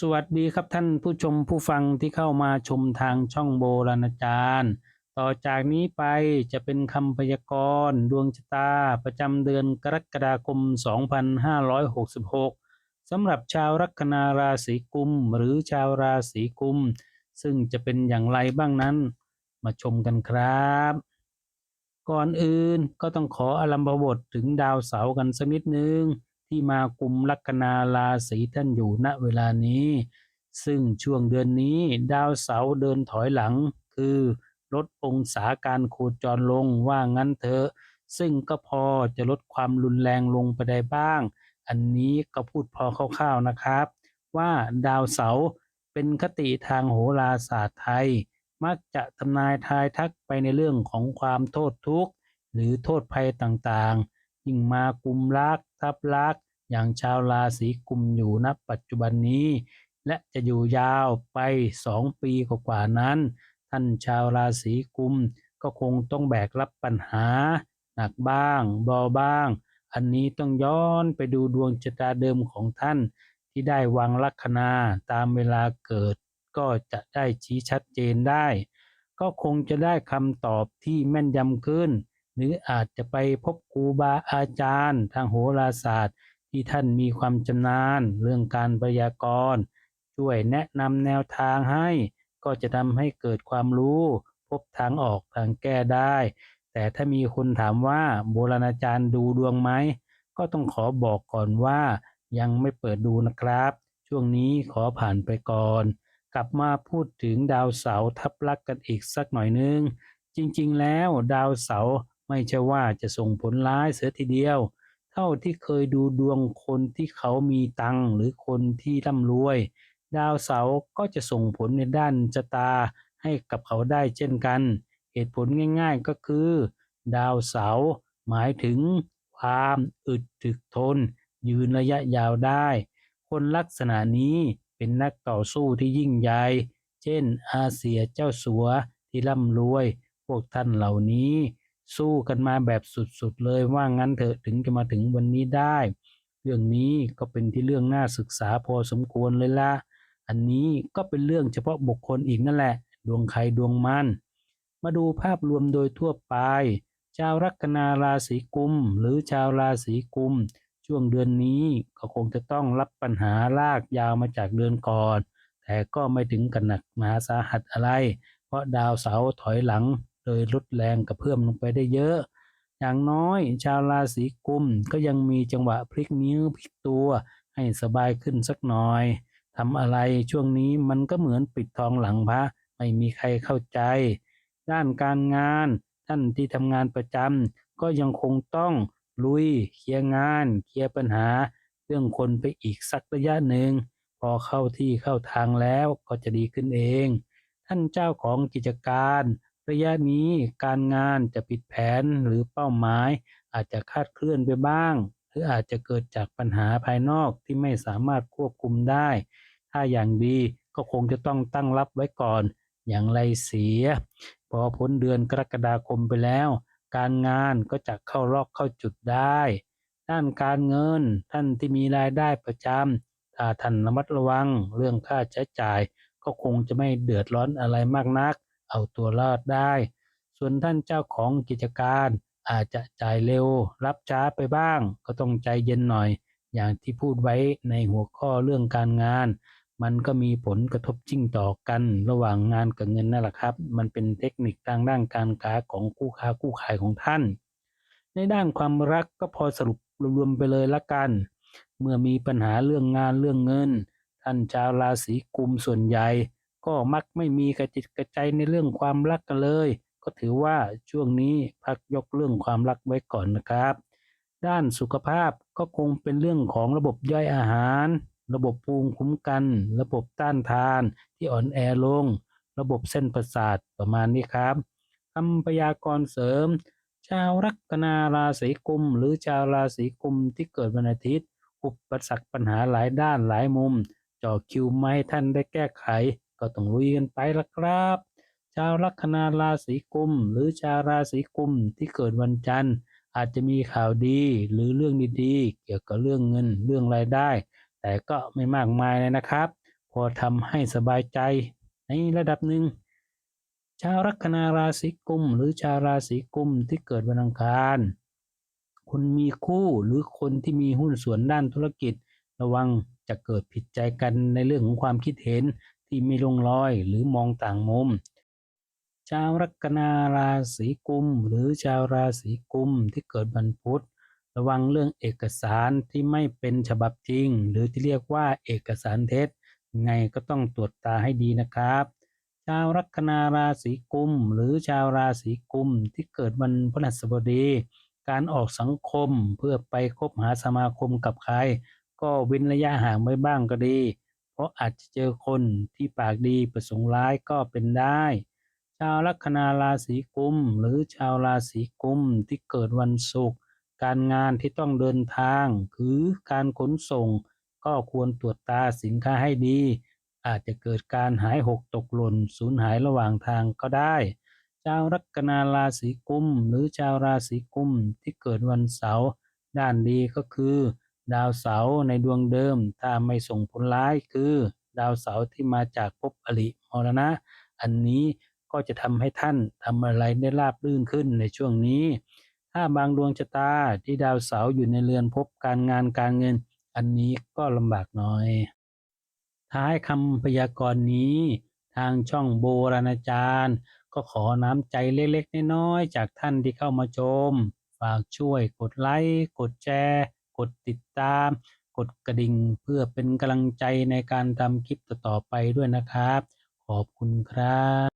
สวัสดีครับท่านผู้ชมผู้ฟังที่เข้ามาชมทางช่องโบราณจารย์ ต่อจากนี้ไปจะเป็นคำพยากรณ์ดวงชะตาประจำเดือนกรกฎาคม 2566 สำหรับชาวลัคนาราศีกุมหรือชาวราศีกุม ซึ่งจะเป็นอย่างไรบ้างนั้น มาชมกันครับ ก่อนอื่นก็ต้องขออารัมภบทถึงดาวเสาร์กันสักนิดนึง ที่มากุมลัคนาราศีท่านอยู่ณเวลานี้ ซึ่งช่วงเดือนนี้ดาวเสาร์เดินถอยหลัง คือลดองศาการโคจรลงว่างั้นเถอะ ซึ่งก็พอจะลดความรุนแรงลงไปได้บ้าง อันนี้ก็พูดพอคร่าวๆนะครับ ว่าดาวเสาร์เป็นคติทางโหราศาสตร์ไทย มักจะทำนายทายทักไปในเรื่องของความโทษทุกข์ หรือโทษภัยต่างๆ ยิ่งมากุมรักทับรัก อย่างชาวราศีกุมอยู่ณปัจจุบันนี้ และจะอยู่ยาวไปสองปีกว่านั้น ท่านชาวราศีกุมก็คงต้องแบกรับปัญหา หนักบ้างเบาบ้าง อันนี้ต้องย้อนไปดูดวงชะตาเดิมของท่าน ที่ได้วางลัคนาตามเวลาเกิด ก็จะได้ชี้ชัดเจนได้ ก็คงจะได้คำตอบที่แม่นยำขึ้น หรืออาจจะไปพบครูบาอาจารย์ ทางโหราศาสตร์ ที่ท่านมีความชำนาญเรื่องการพยากรณ์ช่วยแนะนำแนวทางให้ ก็จะทำให้เกิดความรู้ พบทางออกทางแก้ได้ แต่ถ้ามีคนถามว่าโบราณอาจารย์ดูดวงไหม ก็ต้องขอบอกก่อนว่า ยังไม่เปิดดูนะครับ ช่วงนี้ขอผ่านไปก่อน กลับมาพูดถึงดาวเสาร์ทับลักกันอีกสักหน่อยนึง จริงๆ แล้วดาวเสาร์ไม่ใช่ว่าจะส่งผลร้ายเสียทีเดียว เท่าที่เคยดูดวงคนที่เขามีตังหรือคนที่ร่ำรวย ดาวเสาร์ก็จะส่งผลในด้านชะตาให้กับเขาได้เช่นกัน เหตุผลง่ายๆก็คือ ดาวเสาร์หมายถึงความอึดถึกทน ยืนระยะยาวได้ คนลักษณะนี้เป็นนักต่อสู้ที่ยิ่งใหญ่ เช่น อาเซียเจ้าสัวที่ร่ำรวย พวกท่านเหล่านี้ สู้กันมาแบบสุดๆเลยว่างั้นเถอะถึงจะมาถึงวันนี้ได้ เรื่องนี้ก็เป็นที่เรื่องน่าศึกษาพอสมควรเลยละอันนี้ก็เป็นเรื่องเฉพาะบุคคลอีกนั่นแหละ ดวงใครดวงมัน มาดูภาพรวมโดยทั่วไป ชาวลัคนาราศีกุม หรือชาวราศีกุม ช่วงเดือนนี้ก็คงจะต้องรับปัญหาลากยาวมาจากเดือนก่อน แต่ก็ไม่ถึงกับหนักหนาสาหัสอะไร เพราะดาวเสาร์ถอยหลัง เลยลดแรงกระเพื่อมลงไปได้เยอะ อย่างน้อยชาวราศีกุมก็ยังมีจังหวะพลิกนิ้วพลิกตัวให้สบายขึ้นสักหน่อยทำอะไรช่วงนี้มันก็เหมือนปิดทองหลังพระไม่มีใครเข้าใจ ด้านการงานท่านที่ทำงานประจำก็ยังคงต้องลุยเคลียร์งาน เคลียร์ปัญหา เรื่องคนไปอีกสักระยะหนึ่ง พอเข้าที่เข้าทางแล้วก็จะดีขึ้นเอง ท่านเจ้าของกิจการ ระยะนี้การงานจะผิดแผนหรือเป้าหมาย อาจจะคาดเคลื่อนไปบ้าง หรืออาจจะเกิดจากปัญหาภายนอกที่ไม่สามารถควบคุมได้ ถ้าอย่างดีก็คงจะต้องตั้งรับไว้ก่อน อย่างไรเสีย พอพ้นเดือนกรกฎาคมไปแล้ว การงานก็จะเข้าล็อกเข้าจุดได้ ด้านการเงินท่านที่มีรายได้ประจำถ้าท่านระมัดระวังเรื่องค่าใช้จ่าย ก็คงจะไม่เดือดร้อนอะไรมากนัก เอาตัวรอดได้ ส่วนท่านเจ้าของกิจการอาจจะจ่ายเร็ว รับช้าไปบ้าง ก็ต้องใจเย็นหน่อย อย่างที่พูดไว้ในหัวข้อเรื่องการงาน มันก็มีผลกระทบจิ้งต่อกัน ระหว่างงานกับเงินนั่นแหละครับ มันเป็นเทคนิคทางด้านการค้าของคู่ค้าคู่ขายของท่าน ในด้านความรักก็พอสรุปรวมๆไปเลยละกัน เมื่อมีปัญหาเรื่องงานเรื่องเงิน ท่านชาวราศีกุมส่วนใหญ่ ก็มักไม่มีกระจิตกระใจในเรื่องความรักกันเลย ก็ถือว่าช่วงนี้พักยกเรื่องความรักไว้ก่อนนะครับ ด้านสุขภาพก็คงเป็นเรื่องของระบบย่อยอาหาร ระบบภูมิคุ้มกัน ระบบต้านทานที่อ่อนแอลง ระบบเส้นประสาทประมาณนี้ครับคำพยากรณ์เสริม ชาวลัคนาราศีกุม หรือชาวราศีกุมที่เกิดวันอาทิตย์ อุปสรรคปัญหาหลายด้านหลายมุมจ่อคิวมาให้ท่านได้แก้ไข ก็ต้องลุยกันไปละครับ ชาวลัคนาราศีกุม หรือชาวราศีกุมที่เกิดวันจันทร์ อาจจะมีข่าวดีหรือเรื่องดีๆ เกี่ยวกับเรื่องเงินเรื่องรายได้ แต่ก็ไม่มากมายเลยนะครับ พอทำให้สบายใจในระดับหนึ่งชาวลัคนาราศีกุม หรือชาวราศีกุมที่เกิดวันอังคารคุณมีคู่หรือคนที่มีหุ้นส่วนด้านธุรกิจ ระวังจะเกิดผิดใจกันในเรื่องของความคิดเห็น ที่ไม่ลงรอยหรือมองต่างมุม ชาวลัคนาราศีกุม หรือชาวราศีกุมที่เกิดวันพุธระวังเรื่องเอกสารที่ไม่เป็นฉบับจริง หรือที่เรียกว่าเอกสารเท็จไงก็ต้องตรวจตาให้ดีนะครับ ชาวลัคนาราศีกุม หรือชาวราศีกุมที่เกิดวันพฤหัสบดี การออกสังคมเพื่อไปคบหาสมาคมกับใคร ก็เว้นระยะห่างไว้บ้างก็ดี เพราะอาจจะเจอคนที่ปากดีประสงค์ร้ายก็เป็นได้ ชาวลัคนาราศีกุม หรือชาวราศีกุมที่เกิดวันศุกร์การงานที่ต้องเดินทางหรือการขนส่ง ก็ควรตรวจตาสินค้าให้ดี อาจจะเกิดการหายหกตกหล่นสูญหายระหว่างทางก็ได้ ชาวลัคนาราศีกุม หรือชาวราศีกุมที่เกิดวันเสาร์ด้านดีก็คือ ดาวเสาร์ในดวงเดิม ถ้าไม่ส่งผลร้ายคือ ดาวเสาร์ที่มาจากภพอริมรณะ อันนี้ก็จะทำให้ท่านทำอะไรได้ราบรื่นขึ้นในช่วงนี้ ถ้าบางดวงชะตาที่ดาวเสาร์อยู่ในเรือนภพการงานการเงิน อันนี้ก็ลำบากหน่อย ท้ายคำพยากรณ์นี้ ทางช่องโบราณอาจารย์ ก็ขอน้ำใจเล็กๆน้อยๆจากท่านที่เข้ามาชม ฝากช่วยกดไลค์กดแชร์ กดติดตาม กดกระดิ่งเพื่อเป็นกำลังใจในการทำคลิปต่อๆไปด้วยนะครับ ขอบคุณครับ